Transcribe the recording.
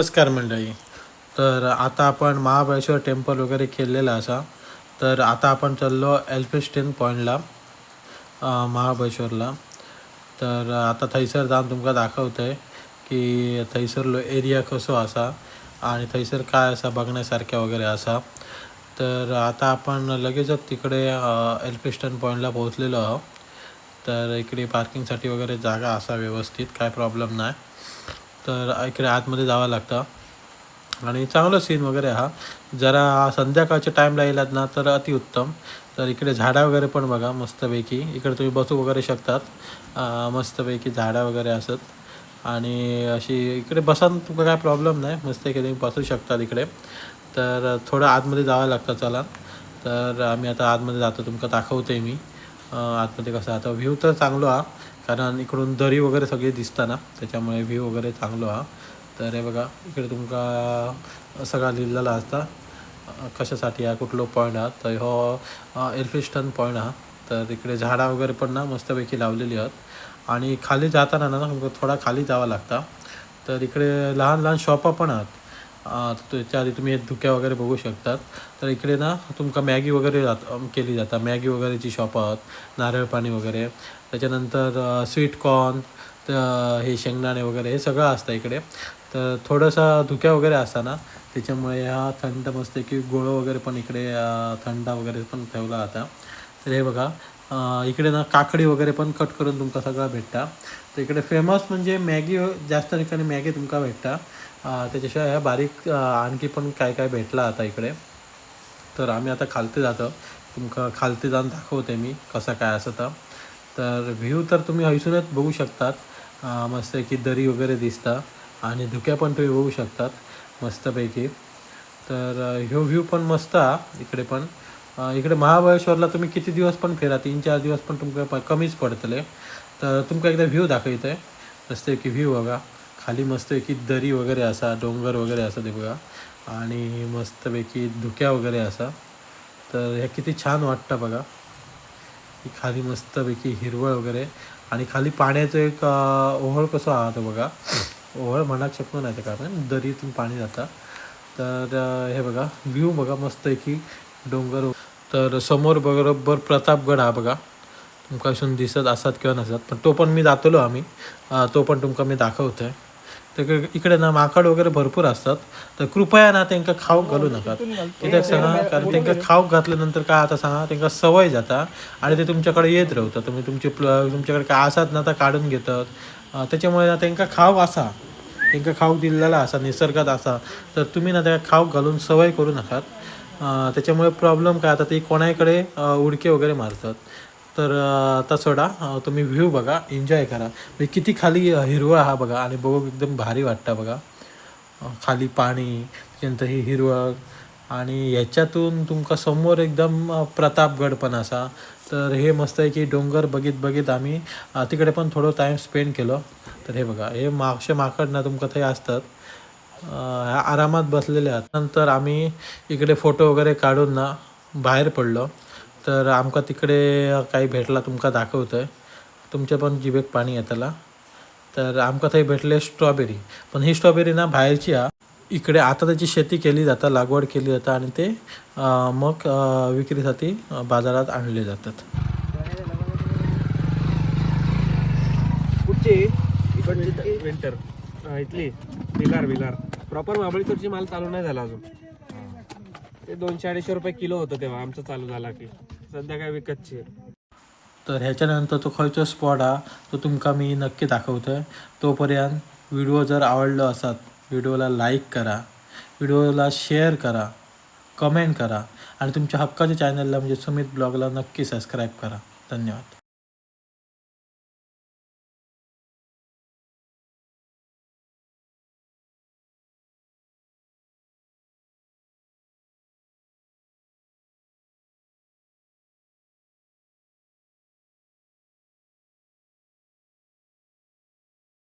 नमस्कार मंडळी. तर आता आपण महाबळेश्वर टेम्पल वगैरे केलेलं असा. तर आता आपण चाललो एल्फिस्टेन पॉईंटला महाबळेश्वरला. तर आता थंयसर जाऊन तुमका दाखवतंय की थंयसरलो एरिया कसो असा आणि थंयसर काय असा बघण्यासारख्या वगैरे असा. तर आता आपण लगेचच तिकडे एल्फिस्टन पॉईंटला पोहोचलेलो आहोत. तर इकडे पार्किंगसाठी वगैरे जागा असा व्यवस्थित काय प्रॉब्लेम नाही. तर इकडे आतमध्ये जावं लागतं. आणि चांगलं सीन वगैरे हा. जरा संध्याकाळच्या टाईमला येलात ना तर अतिउत्तम तर इकडे झाडं वगैरे पण बघा मस्तपैकी. इकडे तुम्ही बसू वगैरे शकतात. मस्तपैकी झाडं वगैरे असत. आणि अशी इकडे बसान तुमचा काय प्रॉब्लेम नाही. मस्त इकडे तुम्ही बसू शकतात इकडे. तर थोडं आतमध्ये जावं लागतं चला. तर आम्ही आता आतमध्ये जातो तुमका दाखवते मी. आतमध्ये कसं आता व्ह्यू तर चांगलो हा कारण इकडून दरी वगैरे सगळी दिसता ना त्याच्यामुळे व्ह्यू वगैरे चांगलो हा. तर हे बघा इकडे तुमका सगळा लिहिलेला असता कशासाठी हा कुठलो पॉईंट हा. तर हो एल्फिस्टन पॉईंट हा. तर इकडे झाडा वगैरे पण ना मस्तपैकी लावलेली आहेत. आणि खाली जाताना ना तुमका थोडा खाली जावं लागता. तर इकडे लहान लहान शॉपा पण आहात. त्याच्या आधी तुम्ही धुक्या वगैरे बघू शकतात. तर इकडे ना तुमका मॅगी वगैरे जात केली जाता. मॅगी वगैरेची शॉप आहेत नारळ पाणी वगैरे. त्याच्यानंतर स्वीट कॉर्न हे शेंगदाणे वगैरे हे सगळं असतं इकडे. तर थोडंसं धुक्या वगैरे असता ना त्याच्यामुळे हा थंड मस्त की गोळ वगैरे पण इकडे थंडा वगैरे पण ठेवला आता तर हे बघा इकडे ना काकडी वगैरे पण कट करून तुमका सगळं भेटता. तर इकडे फेमस म्हणजे मॅगी जास्त ठिकाणी मॅगी तुमका भेटता. त्याच्याशिवाय बारीक आणखी पण काय काय भेटला आता इकडे. तर आम्ही आता खालते जातो. तुमका खालते जाऊन दाखवते मी कसं काय असं तर. तर व्ह्यू तर तुम्ही हैसूनच बघू शकतात. मस्त की दरी वगैरे दिसता. आणि धुक्या पण तुम्ही बघू शकतात मस्तपैकी तर ह्यो व्ह्यू पण मस्त हा इकडे पण. इकडे महाबळेश्वरला तुम्ही किती दिवस पण फिरा? तीन चार दिवस पण तुमकां कमीच पडतले. तर तुमका एकदा व्ह्यू दाखवतोय. की व्ह्यू बघा. खाली मस्तपैकी दरी वगैरे असा डोंगर वगैरे असं ते बघा. आणि मस्तपैकी धुक्या वगैरे असा. तर हे किती छान वाटतं बघा. की खाली मस्तपैकी हिरवळ वगैरे. आणि खाली पाण्याचं एक ओहळ कसं आहात बघा. ओहळ म्हणा शकतो नाही ते कारण दरीतून पाणी जातं. तर हे बघा. व्ह्यू बघा मस्तपैकी. डोंगर तर समोर बरोबर प्रतापगड हा बघा. तुमकां असून दिसत असतात किंवा नसतात पण तो पण मी जातलो आम्ही. तो पण तुमका मी दाखवतोय. तर इकडे- इकडे ना माकड वगैरे भरपूर असतात. तर कृपया ना त्यांना खाऊक घालू नका. कित्याक सांगा कारण त्यांना खाऊक घातल्यानंतर काय आता सांगा त्यांना सवय जाता आणि ते तुमच्याकडे येत रावतात तुम्ही तुमचे प्ल तुमच्याकडे काय असतात ना तर काढून घेतात. त्याच्यामुळे ना त्यांना खावक असा. त्यांना खावक दिलेला असा निसर्गात असा. तर तुम्ही ना त्या खावक घालून सवय करू नकात त्याच्यामुळे प्रॉब्लेम काय आता ते कोणाकडे उडके वगैरे मारतात. तर आता सोडा तुम्ही व्ह्यू बघा एन्जॉय करा. म्हणजे किती खाली हिरवं हिरवळ हा बघा आणि बघू एकदम भारी वाटतं बघा. खाली पाणी त्याच्यानंतर ही हिरवळ आणि ह्याच्यातून तुमका समोर एकदम प्रतापगड पण असा. तर हे मस्त आहे की डोंगर बघित बघित आम्ही तिकडे पण थोडं टाईम स्पेंड केलं. तर हे बघा हे मागशे माकड ना तुमका थंय असतात. आरामात बसलेले आहेत. नंतर आम्ही इकडे फोटो वगैरे काढून ना बाहेर पडलो. तर आमका तिकडे काही भेटला तुमका दाखवतोय. तुमच्या पण जिभेक पाणी येतला तर आमका थंय भेटले स्ट्रॉबेरी. पण ही स्ट्रॉबेरी ना बाहेरची हा इकडे आता त्याची शेती केली जाता लागवड केली जाता आणि ते मग विक्रीसाठी बाजारात आणले जातात. कुठची? इकडची विंटर. इथली. विलार विलार प्रॉपर महाबळेश्वरची माल चालू नाही झाला अजून. ते दोनशे अडीचशे रुपये किलो होतं तेव्हा आमचं चालू झाला की. सध्या काय विकतची आहे. तर ह्याच्यानंतर तो खंयचो स्पॉट हा तो तुमका मी नक्की दाखवतोय. तोपर्यंत व्हिडिओ जर आवडलो असत व्हिडिओला लाईक करा. व्हिडिओला शेअर करा. कमेंट करा. आणि तुमच्या हक्काच्या चॅनलला म्हणजे सुमित ब्लॉगला नक्की सबस्क्राईब करा. धन्यवाद.